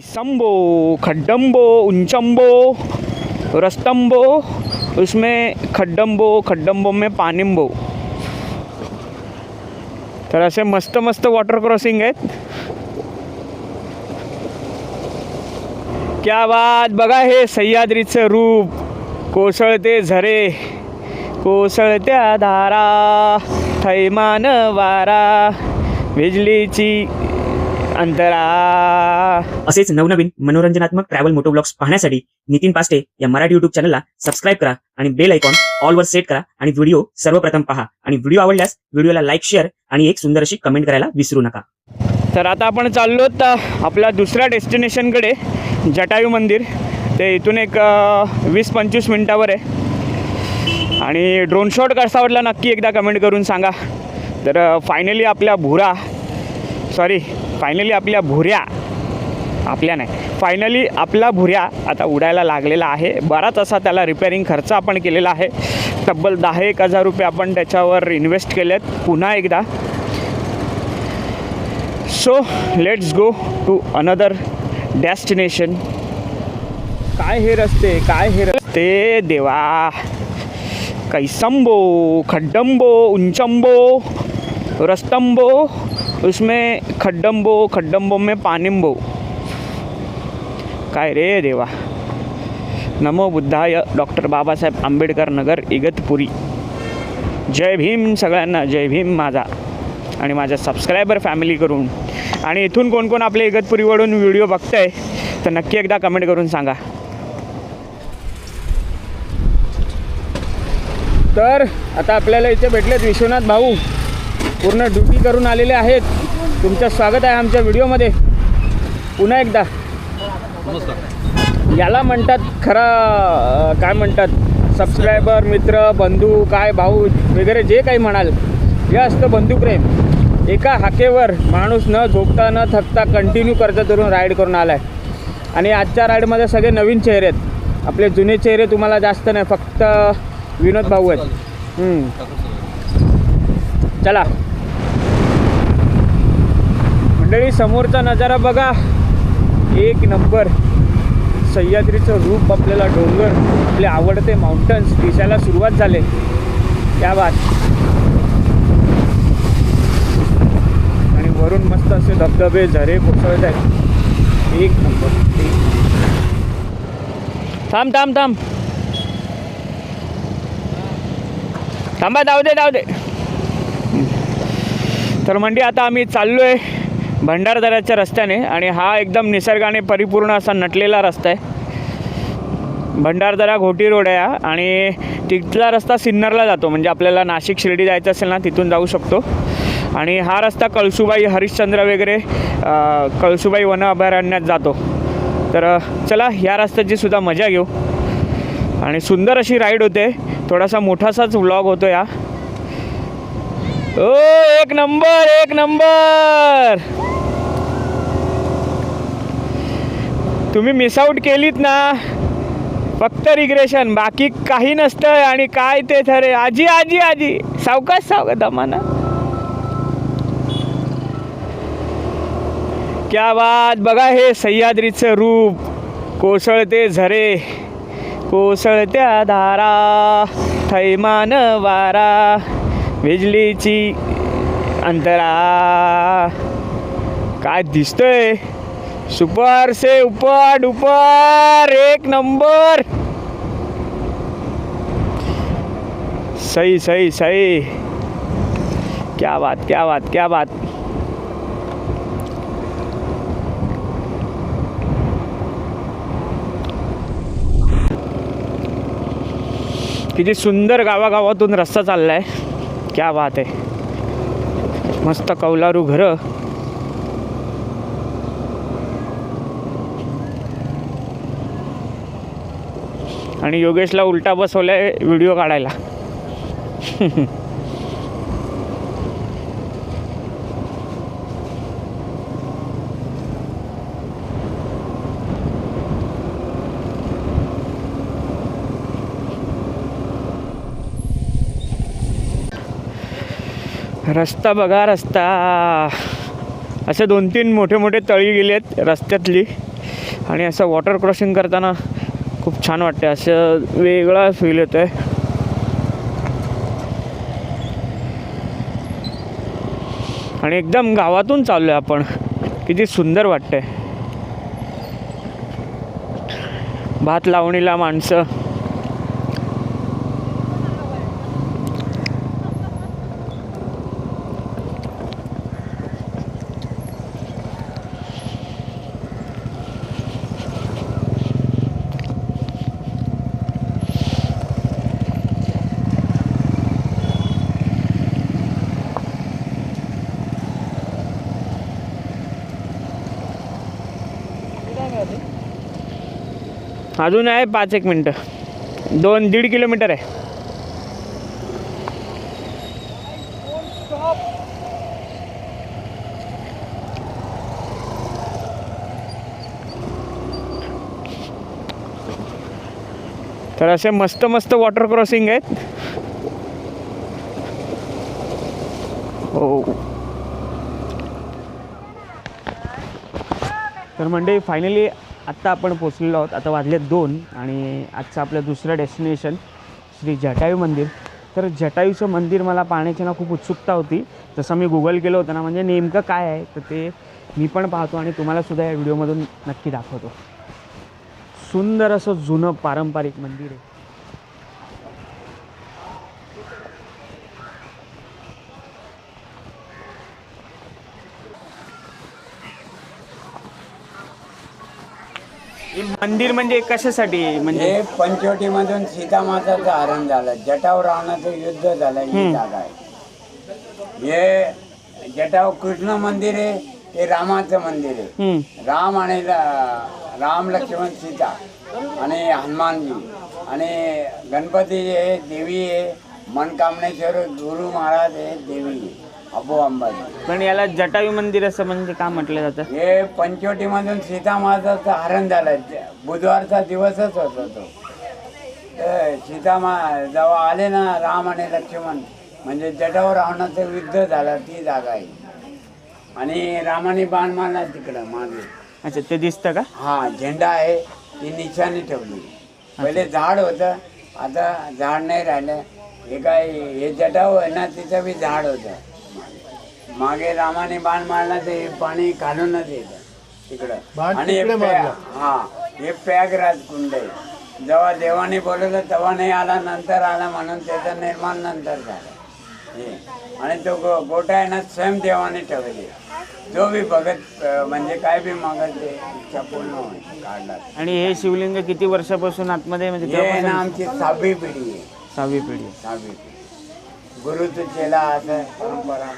कैसम्बो खड्डम्बो उंचम्बो रस्तम्बो उसमें खड्डम्बो खड्डम्बो में पानिम्बो तर असे मस्त मस्त वॉटर क्रॉसिंग आहेत क्या बात बघा हे सह्याद्रीचं रूप कोसळते झरे कोसळत्या धारा थैमान वारा बिजलीची अंतरा. असेच नवनवीन मनोरंजनात्मक ट्रॅव्हल मोटो ब्लॉग्स पाहण्यासाठी नितीन पास्टे या मराठी युट्यूब चॅनलला सबस्क्राईब करा आणि बेल आयकॉन ऑल वर सेट करा आणि व्हिडिओ सर्वप्रथम पहा. आणि व्हिडिओ आवडल्यास व्हिडिओला लाईक शेअर आणि एक सुंदर अशी कमेंट करायला विसरू नका. तर आता आपण चाललो आपल्या दुसऱ्या डेस्टिनेशनकडे जटायू मंदिर. ते इथून एक वीस पंचवीस मिनटावर आहे. आणि ड्रोन शॉट कसा वाटला नक्की एकदा कमेंट करून सांगा. तर फायनली आपल्या भुरा सॉरी फायनली आपल्या भुऱ्या आपल्या नाही. फायनली आपला भुऱ्या आता उडायला लागलेला आहे. बराच असा त्याला रिपेअरिंग खर्च आपण केलेला आहे. तब्बल दहा एक हजार रुपये आपण त्याच्यावर इन्व्हेस्ट केलेत. पुन्हा एकदा. So let's go to another destination काय हे रस्ते? काय हे रस्ते? देवा. कैसंबो खड्डंबो उंचंबो रस्तंबो. उसमें खड्डम्बो खड्डम्बो में पानिम्बो। काय रे देवा? नमो बुद्धाय डॉक्टर बाबासाहेब आंबेडकर नगर इगतपुरी। जय भीम सगळ्यांना जय भीम माझा आणि माझ्या सबस्क्रायबर फॅमिली करून आणि इथून कोण कोण आपल्या इगतपुरीवरून व्हिडिओ बघताय तर नक्की एकदा कमेंट करून सांगा. तर आता आपल्याला इथे भेटलेत विश्वनाथ भाऊ. पूर्ण ड्युटी करून आलेले आहेत. तुमचं स्वागत आहे आमच्या व्हिडिओमध्ये. पुन्हा एकदा. याला म्हणतात खरा काय म्हणतात? सबस्क्रायबर मित्र बंधू काय भाऊ वगैरे जे काही म्हणाल. हे असतं बंधुप्रेम. एका हाकेवर माणूस न झोपता न थकता कंटिन्यू कर्ज धरून राईड करून आला आहे आणि आजच्या राईडमध्ये सगळे नवीन चेहरे आहेत. आपले जुने चेहरे तुम्हाला जास्त नाही फक्त विनोद भाऊ आहेत. चला. मंडळी समोरचा नजारा बघा. एक नंबर. सह्याद्रीचं रूप आपल्याला डोंगर. आपले आवडते माउंटन्स दिसायला सुरुवात झाले. त्या बाद आणि वरून मस्त असे धबधबे झरे कोसळत आहेत. एक नंबर. एक थांब थांब थांब. थांबा धाव दे धाव दे. तर म्हणजे आता आम्ही चाललो आहे भंडारदऱ्याच्या रस्त्याने आणि हा एकदम निसर्गाने परिपूर्ण असा नटलेला रस्ता आहे. भंडारदरा घोटी रोड आहे हा आणि तिथला रस्ता सिन्नरला जातो. म्हणजे आपल्याला नाशिक शिर्डी जायचं असेल ना तिथून जाऊ शकतो. आणि हा रस्ता कळसुबाई हरिश्चंद्र वगैरे कळसुबाई वन अभयारण्यात जातो. तर चला ह्या रस्त्याची सुद्धा मजा घेऊ. आणि सुंदर अशी राईड होते. थोडासा मोठासाच व्लॉग होतो या ओ एक नंबर एक नंबर! तुम्ही मिस आउट केलीत ना. फक्त रिग्रेशन बाकी काही नसतं आणि काय ते थरे आजी आजी आजी. सावकाश सावका दमाना क्या बात. बघा हे सह्याद्रीचं रूप. कोसळते झरे. कोसळत्या धारा. थैमान वारा. बिजलीची अंतरा. काय दिसतंय? सुपर से उपर डुपर एक नंबर. सही सही सही क्या बात क्या बात क्या बात. किती सुंदर गावागावातून रस्ता चाललाय. क्या बात आहे. मस्त कौलारू घरं. आणि योगेशला उलटा बसवलाय व्हिडिओ काढायला. रस्ता बघा रस्ता. असे दोन तीन मोठे मोठे तळी गेलेत रस्त्यातली. आणि असं वॉटर क्रॉसिंग करताना खूप छान वाटते असं वेगळा फील येतो आहे आणि एकदम गावातून चाललो आहे आपण. किती सुंदर वाटतंय. भात लावणीला माणसं. अजून आहे पाच एक मिनटं. दोन दीड किलोमीटर आहे. तर असे मस्त मस्त वॉटर क्रॉसिंग आहेत. हो. तर म्हणजे फायनली आत्ता आपण पोचलेलो आहोत. आता वाजले दोन आणि आजचं आपलं दुसरं डेस्टिनेशन श्री जटायू मंदिर. तर जटायूचं मंदिर मला पाहण्याची ना खूप उत्सुकता होती. जसं मी गुगल केलं होतं ना म्हणजे नेमकं काय आहे तर ते मी पण पाहतो आणि तुम्हालासुद्धा या व्हिडिओमधून नक्की दाखवतो. सुंदर असं जुनं पारंपरिक मंदिर आहे. हे मंदिर म्हणजे कशासाठी? म्हणजे हे पंचवटीमधून सीतामाताचं हरण झालं. जटाव रावणाचं युद्ध झालं ही. जागा आहे. हे जटाव कृष्ण मंदिर आहे हे रामाचं मंदिर आहे. हम्म, राम आणि ल- राम लक्ष्मण सीता आणि हनुमानजी आणि गणपती आहे देवी आहे मनकामनेश्वर गुरु महाराज आहे देवी आहे. अबो अंबाजी. पण याला जटायू मंदिर असं म्हणजे का म्हटलं जातं? हे पंचवटीमधून सीतामाताचं हरण झालं. ज- बुधवारचा दिवसच होता तो. तर सीतामा जेव्हा आले ना राम आणि लक्ष्मण म्हणजे जटावर रावणाचं युद्ध झालं ती जागा आहे. आणि रामाने बाण मारला तिकडं मागे. अच्छा ते दिसतं का? हा झेंडा आहे ती निशाणी ठेवली. पहिले झाड होतं आता झाड नाही राहिलं. हे काय हे जटाव आहे ना तिथं बी झाड होतं. मागे रामाने बाण मारला ते पाणी घालूनच येतं तिकडं आणि हे पॅ- हा हे पॅग राजकुंड आहे. जेव्हा देवाने बोलवलं तेव्हा नाही आला नंतर आला म्हणून त्याचं निर्माण नंतर झालं. हे. आणि तो गो गोटा आहे ना स्वयं देवाने ठेवले. जो बी बघत अं, म्हणजे काय बी मागत ते इच्छा पूर्ण होईल काढला. आणि हे शिवलिंग किती वर्षापासून आतमध्ये म्हणजे हे आहे ना तेव्हापासून आमची सहावी पिढी आहे. सहावी पिढी सहावी पिढी. असं परंपरा.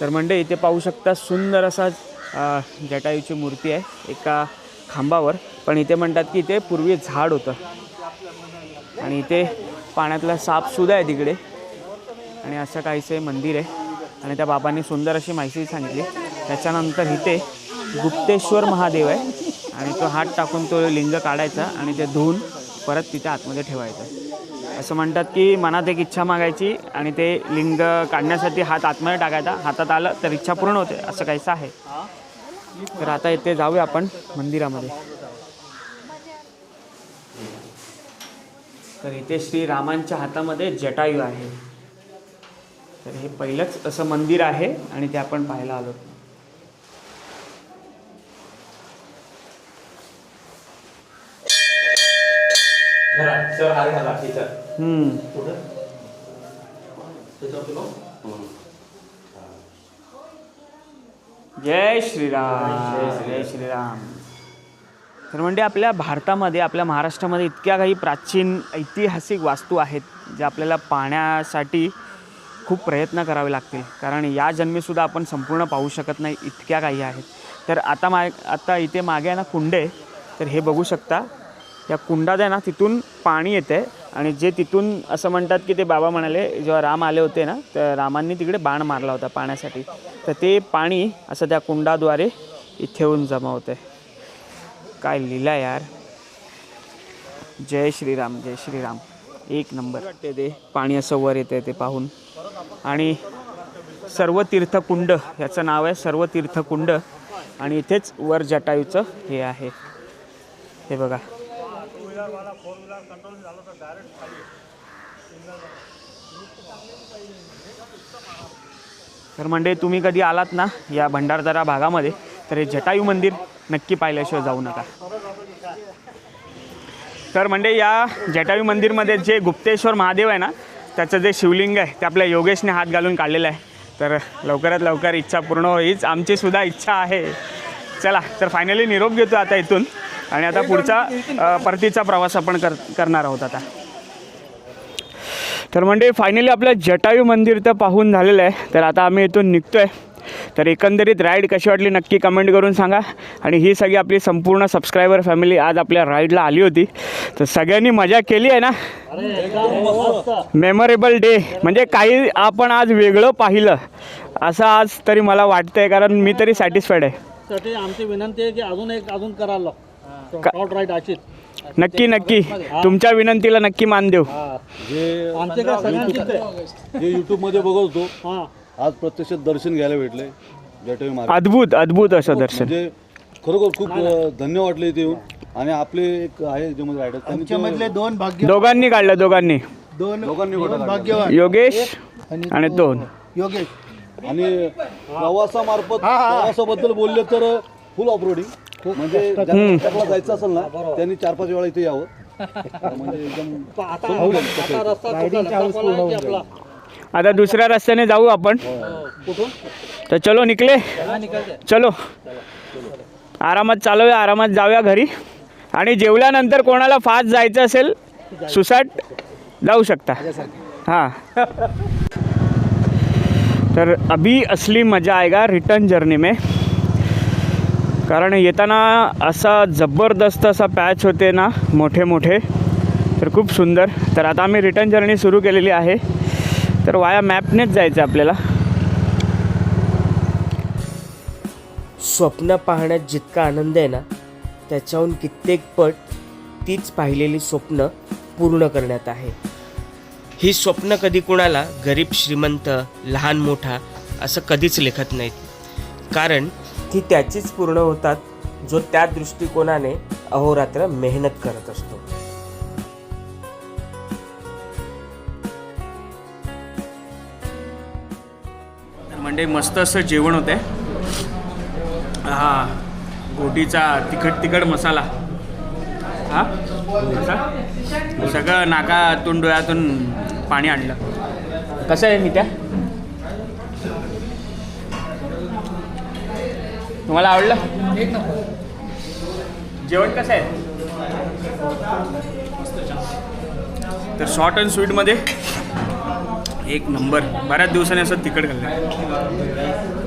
तर म्हणजे इथे पाहू शकता सुंदर असा जटायूची मूर्ती आहे एका खांबावर. पण इथे म्हणतात की इथे पूर्वी झाड होतं. आणि इथे पाण्यातला सापसुद्धा आहे तिकडे. आणि असं काहीसे मंदिर आहे. आणि त्या बाबांनी सुंदर अशी माहिती सांगितली. त्याच्यानंतर इथे गुप्तेश्वर महादेव आहे. आणि तो हात टाकून तो लिंग काढायचा आणि ते धुवून परत तिथे आतमध्ये ठेवायचं. असं म्हणतात की मनात एक इच्छा मागायची आणि ते लिंग काढण्यासाठी हात आतमध्ये टाकायचा. हातात आलं तर इच्छा पूर्ण होते असं काहीसं आहे. तर आता इथे जाऊया आपण मंदिरामध्ये. तर इथे श्रीरामांच्या हातामध्ये जटायू आहे. तर हे पहिलंच असं मंदिर आहे आणि ते आपण पाहायला आलो. हम्म. जय श्रीराम जय श्रीराम. तर म्हणजे आपल्या भारतामध्ये आपल्या महाराष्ट्रामध्ये इतक्या काही प्राचीन ऐतिहासिक वास्तू आहेत ज्या आपल्याला पाहण्यासाठी खूप प्रयत्न करावे लागतील. कारण या जन्मीसुद्धा आपण संपूर्ण पाहू शकत नाही इतक्या काही आहेत. तर आता मा आता इथे मागे आहे ना कुंड तर हे बघू शकता. या कुंडात आहे ना तिथून पाणी येते आणि जे तिथून असं म्हणतात की ते बाबा म्हणाले जेव्हा राम आले होते ना तर रामांनी तिकडे बाण मारला होता पाण्यासाठी. तर ते पाणी असं त्या कुंडाद्वारे इथे येऊन जमा होतं काय लिहिला यार. जय श्रीराम जय श्रीराम. एक नंबर. वाटते ते पाणी असं वर येते ते पाहून. आणि सर्व तीर्थकुंड याचं नाव आहे सर्व तीर्थकुंड. आणि इथेच वर जटायूचं हे आहे. हे बघा. तर म्हणजे तुम्ही कधी आलात ना या भंडारदरा भागामध्ये तर हे जटायू मंदिर नक्की पाहिल्याशिवाय जाऊ नका. तर म्हणजे या जटायू मंदिरमध्ये जे गुप्तेश्वर महादेव आहे ना त्याचं जे शिवलिंग आहे ते आपल्या योगेशने हात घालून काढलेलं आहे. तर लवकरात लवकर इच्छा पूर्ण होईच आमची सुद्धा इच्छा आहे. चला तर फायनली निरोप घेतो आता इथून. आणि आता पुढचा परतीचा प्रवास आपण कर करणार आहोत आता. तर म्हणजे फायनली आपलं जटायू मंदिर तर पाहून झालेलं आहे. तर आता आम्ही इथून निघतो आहे तर एकंदरीत राईड कशी वाटली नक्की कमेंट करून सांगा. आणि ही सगळी आपली संपूर्ण सबस्क्रायबर फॅमिली आज आपल्या राईडला आली होती. तर सगळ्यांनी मजा केली आहे ना? मेमोरेबल डे म्हणजे काही आपण आज वेगळं पाहिलं. असं आज तरी मला वाटतं आहे कारण मी तरी सॅटिस्फाईड आहे. आमची विनंती आहे की अजून एक अजून करायला राईट नक्की नक्की. तुमच्या विनंतीला नक्की मान देऊ. जे आमचे काय सगळ्यांचीच आहे. जे युट्यूबमध्ये बघत होतो हां. आज प्रत्यक्ष दर्शन घ्यायला भेटले जटवी महाराज अद्भुत अद्भुत असं दर्शन. म्हणजे खरोखर खूप अ, धन्य वाटले इथे येऊन. आणि आपले एक आहे जे मध्ये रायडर त्यांनी ते मधले दोन भाग्य दोघांनी काढलं दोघांनी. दोन घोटाळा भाग्यवान योगेश आणि दोन. योगेश. आणि प्रवासामार्फत प्रवासाबद्दल बोलले तर फुल ऑफ रोडिंग म्हणजे ज्यांना टकला जायचं असेल ना त्यांनी चार पाच वेळा इथे यावं. म्हणजे एकदम आता आता रस्ता कुठला? रस्ता कोणा आहे की आपला? आता दुसऱ्या रस्त्याने जाऊ आपण. कुठून? तर चलो निकले. चलो. आरामात चालूया आरामात जाऊया घरी. आणि जेवल्यानंतर कोणाला फास्ट जायचं असेल सुसाट जाऊ शकता. हां. तर अभी असली मजा आएगा रिटर्न जर्नी में. कारण येताना असा जबरदस्त असा पॅच होते ना मोठे मोठे तर खूप सुंदर. तर आता आम्ही रिटर्न जर्नी सुरू केलेली आहे. तर वाया मॅपनेच जायचं आहे आपल्याला. स्वप्न पाहण्यात जितका आनंद आहे ना त्याच्याहून कित्येक पट तीच पाहिलेली स्वप्न पूर्ण करण्यात आहे. ही स्वप्न कधी कुणाला? गरीब श्रीमंत लहान मोठा असं कधीच लेखत नाहीत. कारण ती त्याचीच पूर्ण होतात जो त्या दृष्टिकोनाने अहोरात्र मेहनत करत असतो. म्हणजे मस्त असं जेवण होतं हा गोटीचा तिखट तिखट मसाला. हा? सगळं सगळं नाकातून डोळ्यातून पाणी आणलं. कसं आहे मी त्या? तुम्हाला आवडलं? जेवण कसं आहे? तर शॉर्ट अँड स्वीटमध्ये एक नंबर बऱ्याच दिवसांनी असं तिखट खाल्लं